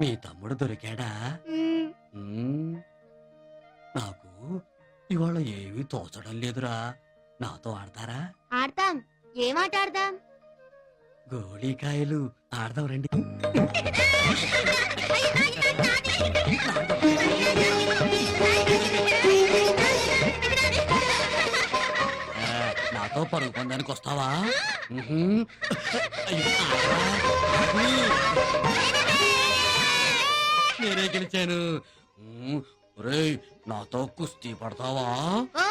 మీ తమ్ముడు దొరికాడా? మ్మ్. నాకు ఇవాళ ఏమీ తోచడం లేదురా. నాతో ఆడతారా? ఆడతాం. ఏం ఆట ఆడదాం గోళీకాయలు ఆడదాం రండి. ఆ, నాతో పరుగు పొందానికి వస్తావా? మ్హూ. అయ్యో, ఆడరా. నేనే గెలిచాను నాతో కుస్తీ పడతావా? ఓ,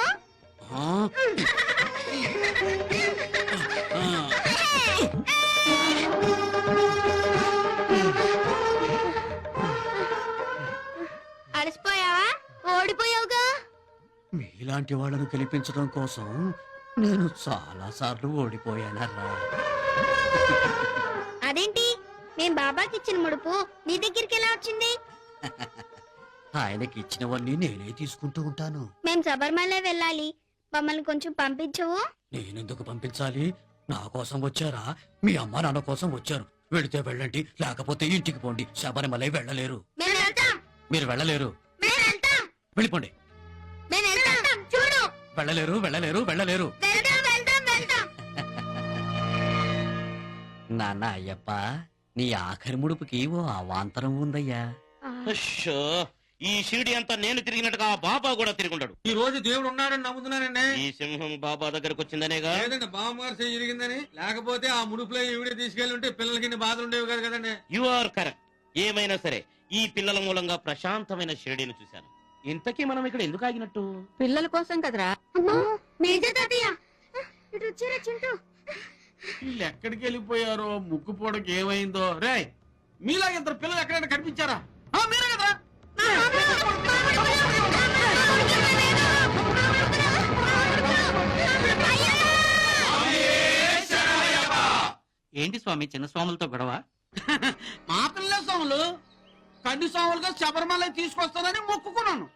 ఆ? ఆ. అలసిపోయావా? ఓడిపోయావుగా? మీలాంటి వాళ్ళను గెలిపించడం కోసం నేను చాలా సార్లు ఓడిపోయానరా. మేం బాబాకి ఇచ్చిన ముడుపు నీ దగ్గరికి ఎలా వచ్చింది? ఆయనకి ఇచ్చినవన్నీ నేనే తీసుకుంటూ ఉంటాను. మేం శబరిమల వెళ్ళాలి. మమ్మల్ని కొంచెం పంపించవు? నేనెందుకు పంపించాలి? నా కోసం వచ్చారా? మీ అమ్మ నాన్న కోసం వచ్చారు. వెళితే వెళ్ళండి లేకపోతే ఇంటికి పోండి. శబరిమలై వెళ్ళలేరు. మీరు వెళ్ళలేరు. వెళ్ళిపోండి. వెళ్ళలేరు వెళ్ళలేరు వెళ్ళలేరు. నాన్న అయ్యప్ప. నీ ఆఖరి ముడుపుకి ఓ అవాంతరం ఉందయ్యా. అశ్శో, ఈ షిరిడి అంతా నేను తిరిగినట్టుగా ఆ బాబా కూడా తిరుగుంటాడు ఈ రోజు దేవుడు ఉన్నాడని నమ్ముతున్నానండి. ఈ సింహం బాబా దగ్గరకు వచ్చిందనేగా? లేదండి బామ్మగారు లేకపోతే ఆ ముడుపులో ఈవిడే తీసుకెళ్ళి ఉంటే పిల్లలకి ఇన్ని బాధలు ఉండేవి కాదు కదండి. యు ఆర్ కరెక్ట్ ఏమైనా సరే ఈ పిల్లల మూలంగా ప్రశాంతమైన షిరిడిని చూశాను. ఇంతకీ మనం ఇక్కడ ఎందుకు ఆగినట్టు? పిల్లల కోసం కదరా? అమ్మో మేజర్ తాతయ్య. ఇటు వచ్చారా చింటూ? వీళ్ళు ఎక్కడికి వెళ్ళిపోయారో ముక్కు ఏమైందో? రే మీలాగా ఇద్దరు పిల్లలు ఎక్కడైనా కనిపించారా? ఆ, మీరే కదా? ఏంటి స్వామి చిన్న స్వాములతో గొడవ? మా పిల్లలే స్వాములు. కంది స్వాములుగా శబరిమల తీసుకొస్తానని మొక్కుకున్నాను.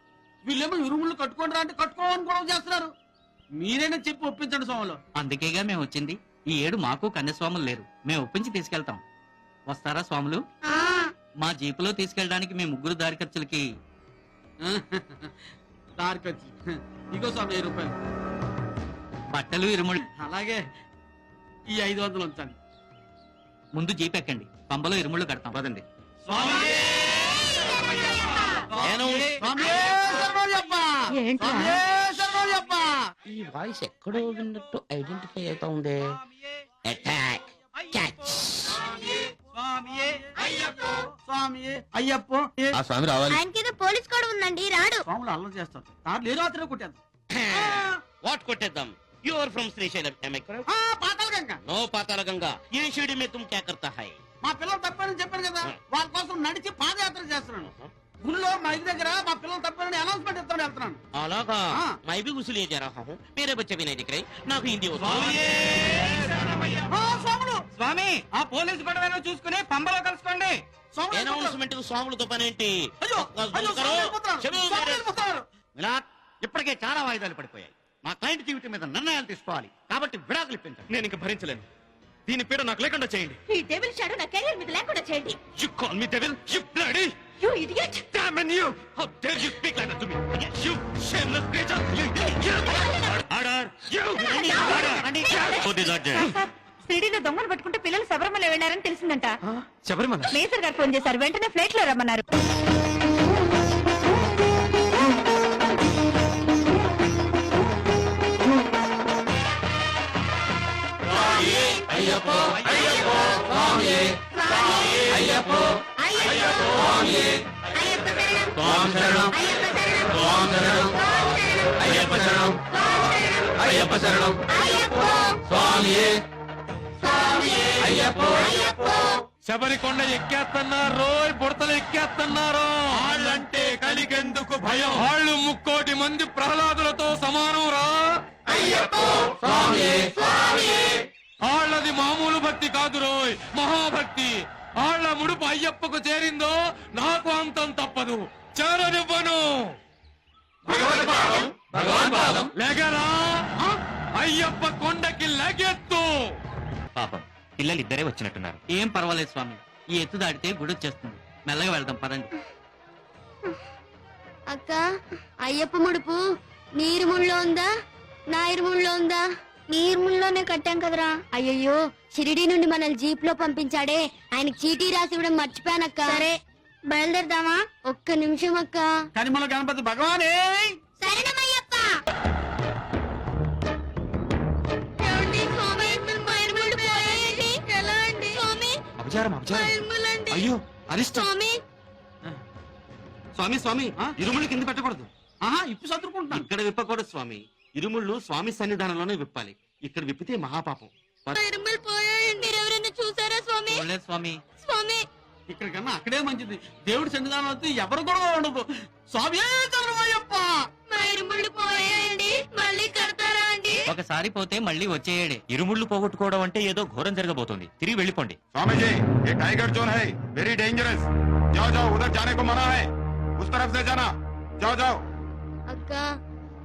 వీళ్ళేమో ఇరుములు కట్టుకుంటారా అంటే కట్టుకోమని గొడవ చేస్తున్నారు. మీరైనా చెప్పి ఒప్పించండి స్వాములు. అందుకేగా మేము వచ్చింది. ఈ ఏడు మాకు కన్యస్వాములు లేరు. మేము ఒప్పించి తీసుకెళ్తాం. వస్తారా స్వాములు? మా జీపులో తీసుకెళ్ళడానికి మీ ముగ్గురు దారి ఖర్చులకి. దారికొచ్చి ఇగో స్వామి వెయ్యి రూపాయలు. బట్టలు ఇరుముళ్ళు. అలాగే ఈ ఐదు వందలు ఉంచండి. ముందు జీప్ ఎక్కండి. పంబలో ఇరుముళ్ళు కడతాం. పదండి! స్వామియే శరణమయ్యప్ప! ఈ వాయిస్ ఎక్కడో విన్నట్టు ఐడెంటిఫై అవుతా ఉంది. అటాక్ క్యాచ్ స్వామియే. అయ్యప్పో. స్వామియే. అయ్యప్పో. ఏ? ఆ స్వామి రావాలి. ఆయనకేదో పోలీస్ కూడా ఉందండి రాడు. స్వాములు అల్లరి చేస్తారు. తాను లేదు అతనే కొట్టేద్దాం. What కొట్టేద్దాం? You are from Srisailam am I correct? ఆ, పాతాళ గంగ. నో పాతాళ గంగా. ఏ షిరిడి మే తుమ్ క్యా కర్తా హై? మా పిల్లలు తప్పారని చెప్పాను కదా వాళ్ళ కోసం నడిచి పాదయాత్ర చేస్తున్నాను. గుళ్ళో మా ఇంటి దగ్గర మా పిల్లలు తప్పారని అనౌన్స్మెంట్ ఇస్తాను వెళ్తున్నాను అలాగా ఆ. मैं भी घुस लिए जा रहा हूँ मेरे बच्चे भी नहीं दिख रहे నాకు హిందీ వస్తుంది ఆ, స్వాములు స్వామి ఆ పోలీసు గొడవ చూసుకుని పంబలో కలుసుకోండి స్వాములు వెళ్ళిపోతున్నారు. అనౌన్స్మెంట్ స్వాములతో పని ఏంటి అయ్యో అయ్యో స్వాములు వెళ్ళిపోతున్నారు. స్వాములు వెళ్ళిపోతున్నారు. వినాట్ ఇప్పటికే చాలా వాయిదాలు పడిపోయాయి మా క్లయింట్ జీవితం మీద నిర్ణయాలు తీసుకోవాలి కాబట్టి విడాకులు ఇప్పించండి నేను ఇంక భరించలేను దీని పేరు నాకు లేకుండా చేయండి ఈ డెవిల్ షాడో నా కెరీర్ మీద లేకుండా చేయండి you call me devil you bloody you idiot Damn and you! How dare you speak like that to me? You shameless creature! You, you, you! Order! You! Who is that? సిడీలో దొంగలు పట్టుకుంటే పిల్లలు శబరిమల వెళ్ళారని తెలిసిందంట శబరిమల మేసర్ గారు phone చేశారు వెంటనే ఫ్లైట్లో రమ్మన్నారు అయ్యప్ప శరణం స్వామియే శబరికొండ ఎక్కేస్తున్నారు బుడతలు ఎక్కేస్తున్నారు. వాళ్ళంటే కలిగెందుకు భయం? వాళ్ళు ముక్కోటి మంది ప్రహ్లాదులతో సమానం రా. వాళ్ళది మామూలు భక్తి కాదు రోయ్ మహాభక్తి. వాళ్ళ ముడుపు అయ్యప్పకు చేరిందో నాకు అంతం తప్పదు. చేరనివ్వను. లెగరా? అయ్యప్ప కొండకి లెగెత్తు. పాపం పిల్లలు ఇద్దరే వచ్చినట్టున్నారు. ఏం పర్వాలేదు స్వామి. ఈ ఎత్తు దాటితే గుడి వచ్చేస్తుంది. మెల్లగా వెళ్దాం పదండి. అక్క అయ్యప్ప ముడుపు నీరు ముళ్ళో ఉందా? నాయిరు ముళ్ళో ఉందా? నీరు ముళ్ళోనే కట్టాం కదరా. అయ్యయ్యో షిరిడి నుండి మనల్ని జీప్లో పంపించాడే. ఆయనకి చీటీ రాసి ఇవ్వడం మర్చిపోయానక్క. సరే బయలుదేరదామా? ఒక్క నిమిషం అక్క. కనిమల గణపతి భగవానే! అపచారం అపచారం. అయ్యో అరిష్టం. స్వామి. స్వామి స్వామి ఆ? ఇరుముళ్ళు కింద పెట్టకూడదు. ఆహా ఇప్పు ఇక్కడ విప్పకూడదు స్వామి. ఇరుముళ్ళు స్వామి సన్నిధానంలోనే విప్పాలి ఇక్కడ విప్పితే మహాపాపం మా ఇరుములు పోయాయండి మీరు ఎవరైనా చూసారా స్వామి చూడలేదు స్వామి స్వామి ఇక్కడికన్నా అక్కడే మంచిది దేవుడి సన్నిధానం వస్తే ఎవరు కూడా ఉండదు స్వామి చదువయ్యప్ప మా ఇరుముళ్ళు పోయాయండి మళ్ళీ కడతారా అండి ఒకసారి పోతే మళ్ళీ వచ్చేయడే ఇరుముళ్ళు పోగొట్టుకోవడం అంటే ఏదో ఘోరం జరగబోతోంది తిరిగి వెళ్ళిపోండి स्वामी जी ये टाइगर जोन है वेरी डेंजरस जाओ जाओ उधर जाने को मना है उस तरफ से जाना जाओ जाओ అక్క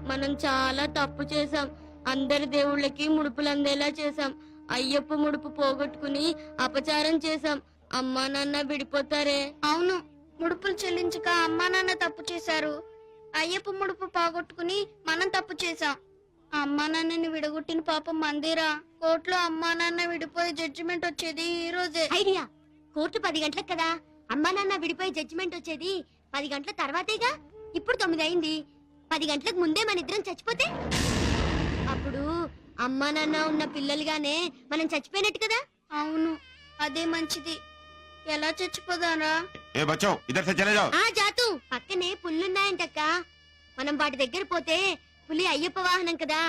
మనం చాలా తప్పు చేసాం అందరి దేవుళ్ళకి ముడుపులు అందేలా చేసాం అయ్యప్ప ముడుపు పోగొట్టుకుని అపచారం చేసాం అమ్మా నాన్న విడిపోతారే? అవును. ముడుపులు చెల్లించక అమ్మా నాన్న తప్పు చేశారు. అయ్యప్ప ముడుపు పోగొట్టుకుని మనం తప్పు చేసాం అమ్మా నాన్నని విడగొట్టిన పాపం మందిరా కోర్టులో అమ్మా నాన్న విడిపోయి జడ్జిమెంట్ వచ్చేది ఈ రోజే. ఐడియా. కోర్టు పది గంటలకు కదా. అమ్మా నాన్న విడిపోయి జడ్జిమెంట్ వచ్చేది పది గంటల తర్వాతేగా? ఇప్పుడు తొమ్మిది అయింది. పది గంటలకు ముందే మన ఇద్దరం చచ్చిపోతే? అప్పుడు అమ్మ నాన్న ఉన్న పిల్లలుగానే మనం చచ్చిపోయినట్టు కదా? అవును అదే మంచిది. ఎలా చచ్చిపోదారా? ఆ జాతు పక్కనే పుల్లున్నాయంటక్క. మనం వాటి దగ్గర పోతే పులి అయ్యప్ప వాహనం కదా.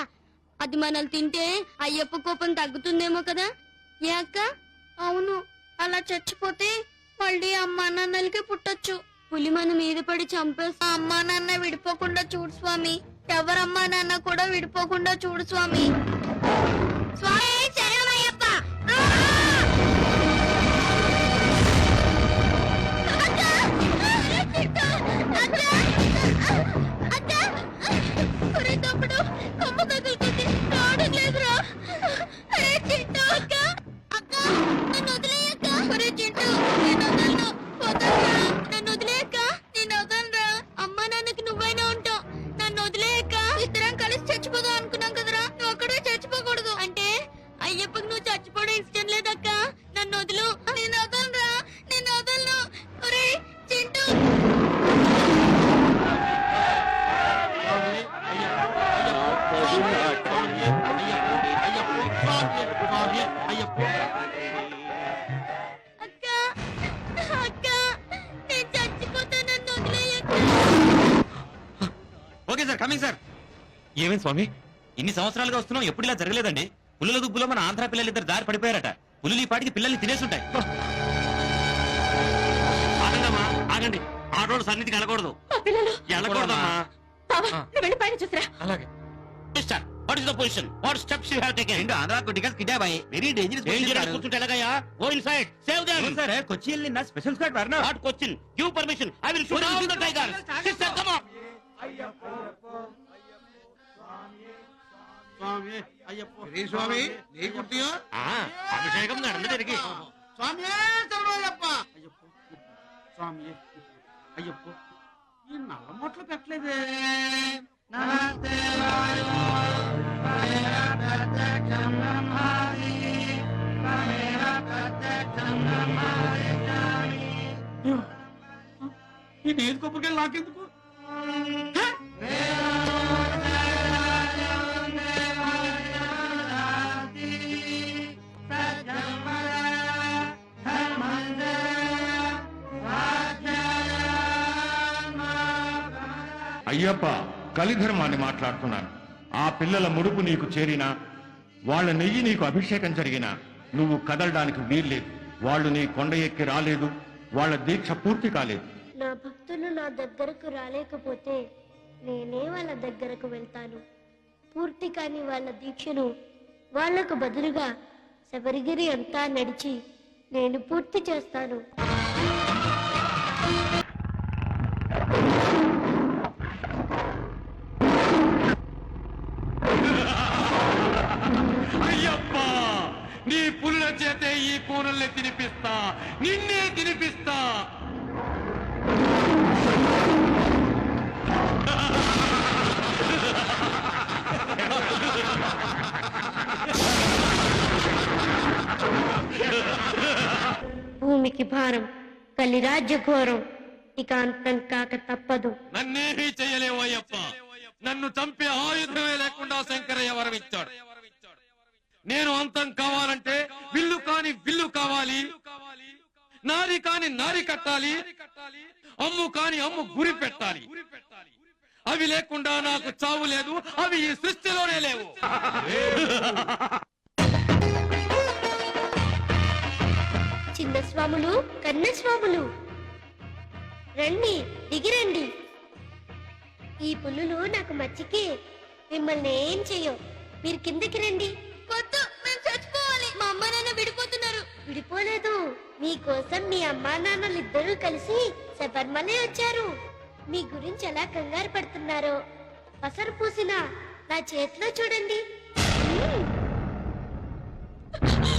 అది మనల్ని తింటే అయ్యప్ప కోపం తగ్గుతుందేమో కదా? ఏ అక్క? అవును అలా చచ్చిపోతే మళ్ళీ అమ్మా నాన్నలకే పుట్టొచ్చు. పులి మన మీద పడి చంపేస్తా. అమ్మా నాన్న విడిపోకుండా చూడు స్వామి. ఎవరమ్మా నాన్న కూడా విడిపోకుండా చూడు స్వామి. స్వామి! చచ్చిపోవడం ఇష్టం లేదక్క. నన్ను వదులు. నేను వదలరా నేను వదలను. ఒరే చింటూ. అక్క అక్క నేను చచ్చిపోతా నన్ను వదిలేయక్క ఓకే సార్ కమింగ్ సార్. ఏమేం స్వామి? ఇన్ని సంవత్సరాలుగా వస్తున్నాం ఎప్పుడు ఇలా జరగలేదండి? పులుల దుబ్బులో మన ఆంధ్ర పిల్లలు ఇద్దరు దారి పడిపోయారట పులులు ఈ పాటికి పిల్లల్ని తినేసుంటాయి ఆగండమ్మా ఆగండి ఆటోడు సన్నిధికి వెళ్ళకూడదు మా పిల్లలు వెళ్ళకూడదమ్మా బావా, నువ్వు వెళ్ళి పైన చూసిరా అలాగే mister what is the position what steps you have taken రెండు ఆంధ్ర కొద్దిగా కిడ్నాప్ అయ్యి వెరీ డేంజరస్ డేంజరస్ కూర్చుంటే ఎలాగయ్యా go inside save them sir Cochin నిన్న special squad వరనా not question give permission I will shoot all the tigers sister come on Swami Ayyappa స్వామి నీ కుర్తియో అభిషేకం നടന്നു తిరిగి స్వామి చదవయ్యప్ప అయ్యప్ప స్వామి అయ్యప్ప ఈ నల్ల మొట్లు పెట్టలేదే అయ్యో. ఈ నీరు కొబ్బరికాయలు నాకెందుకు అయ్యప్ప కలిధర్మాన్ని మాట్లాడుతున్నాను. ఆ పిల్లల ముడుపు నీకు చేరినా వాళ్ళ నెయ్యి నీకు అభిషేకం జరిగినా నువ్వు కదలడానికి వీల్లేదు. వాళ్ళు నీ కొండ ఎక్కి రాలేదు వాళ్ళ దీక్ష పూర్తి కాలేదు. నా భక్తులు నా దగ్గరకు రాలేకపోతే నేనే వాళ్ళ దగ్గరకు వెళ్తాను. పూర్తి కాని వాళ్ళ దీక్షను వాళ్ళకు బదులుగా శబరిగిరి అంతా నడిచి నేను పూర్తి చేస్తాను. నీ పులుల చేతే ఈ కూనల్ని తినిపిస్తా. నిన్నే తినిపిస్తా. భూమికి భారం కలి రాజ్య ఘోరం ఇక అంతం కాక తప్పదు. నన్నేమీ చేయలేవయ్యప్ప. నన్ను చంపే ఆయుధమే లేకుండా శంకరయ్య వరమిచ్చాడు. నేను అంతం కావాలంటే విల్లు కాని విల్లు కావాలి. నారి కాని నారి కట్టాలి. అమ్ము కాని అమ్ము గురి పెట్టాలి. అవి లేకుండా నాకు చావు లేదు. అవి ఈ సృష్టిలోనే లేవు. చిన్న స్వాములు కన్న స్వాములు రండి. దిగిరండి ఈ పుల్లులు నాకు మచ్చికే మిమ్మల్ని ఏం చెయ్యవు మీరు కిందకి రండి. వద్దు మేము చచ్చిపోవాలి. మా అమ్మ నాన్న విడిపోతున్నారు. విడిపోలేదు. మీకోసం మీ అమ్మా నాన్నలు ఇద్దరూ కలిసి శబర్మలే వచ్చారు. మీ గురించి ఎలా కంగారు పడుతున్నారో పసరు పూసిన నా చేతిలో చూడండి.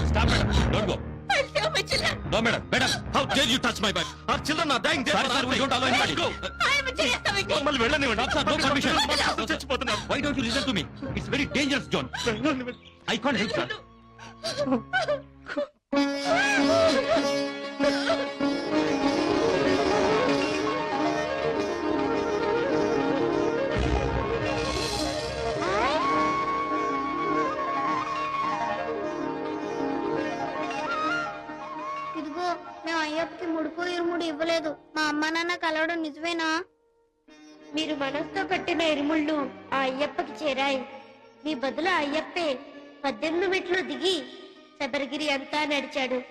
Stop, madam. Don't go. No, madam. Madam, how dare you touch my bag? Our children are dying there. Sorry, sir, we don't allow anybody. Go. మమ్మల్ని వెళ్ళనివ్వండి. Sir, no permission. చచ్చిపోతున్నారు. Why don't you listen to me? It's very dangerous, John. I can't help, sir. నిజమేనా? మీరు మనసుతో కట్టిన ఇరుముళ్ళు ఆ అయ్యప్పకి చేరాయి. మీ బదులు అయ్యప్పే పద్దెనిమిది మెట్లు దిగి శబరిగిరి అంతా నడిచాడు.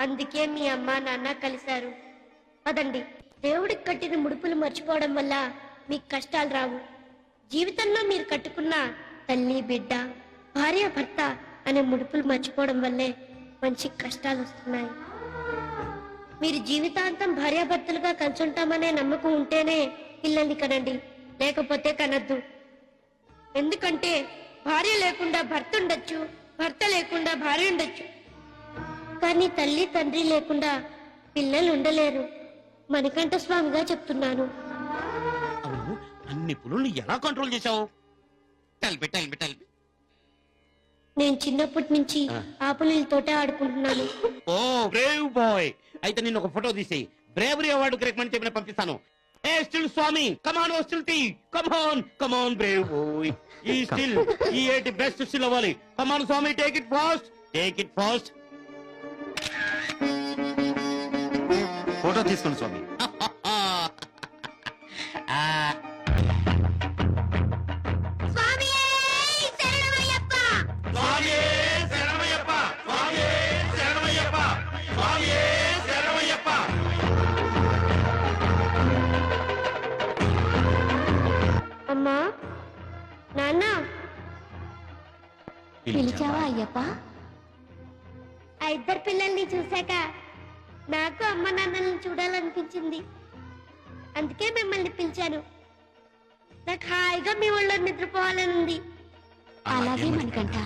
అందుకే మీ అమ్మ నాన్న కలిశారు. పదండి. దేవుడికి కట్టిన ముడుపులు మర్చిపోవడం వల్ల మీకు కష్టాలు రావు. జీవితంలో మీరు కట్టుకున్న తల్లి బిడ్డ భార్య భర్త అనే ముడుపులు మర్చిపోవడం వల్లే మంచి కష్టాలు వస్తున్నాయి. మీరు జీవితాంతం భార్యాభర్తలుగా కలిసి ఉంటామనే నమ్మకం ఉంటేనే పిల్లల్ని కనండి. లేకపోతే కనద్దు. ఎందుకంటే భార్య లేకుండా భర్త ఉండొచ్చు భర్త లేకుండా భార్య ఉండొచ్చు. కానీ తల్లి తండ్రి లేకుండా పిల్లలు ఉండలేరు. మణికంఠ స్వామిగా చెప్తున్నాను. అవును అన్ని పులుల్ని ఎలా కంట్రోల్ చేశావు? టెల్బి పెట్టాలి నేను చిన్నప్పటి నుంచి ఆపులీలతోటే ఆడుకుంటున్నాను. ఓ బ్రేవ్ బాయ్ అయితే నేను ఒక ఫోటో తీసి బ్రేవరీ అవార్డు రికమెండ్ చెప్పిన పంపిస్తాను. ఏ still Swami come on oh still tea come on come on brave boy ఈ స్టిల్ ఈ ఏటి బెస్ట్ స్టిల్ అవ్వాలి. Come on Swami take it fast take it fast photo తీసుకోండి స్వామి అమ్మా. నాన్న. పిలిచావా? అయ్యప్ప? ఆ ఇద్దరు పిల్లల్ని చూశాక నాకు అమ్మ నాన్నల్ని చూడాలనిపించింది. అందుకే మిమ్మల్ని పిలిచాను. నాకు హాయిగా మీ ఒళ్ళో నిద్రపోవాలని ఉంది అలాగే మనకంట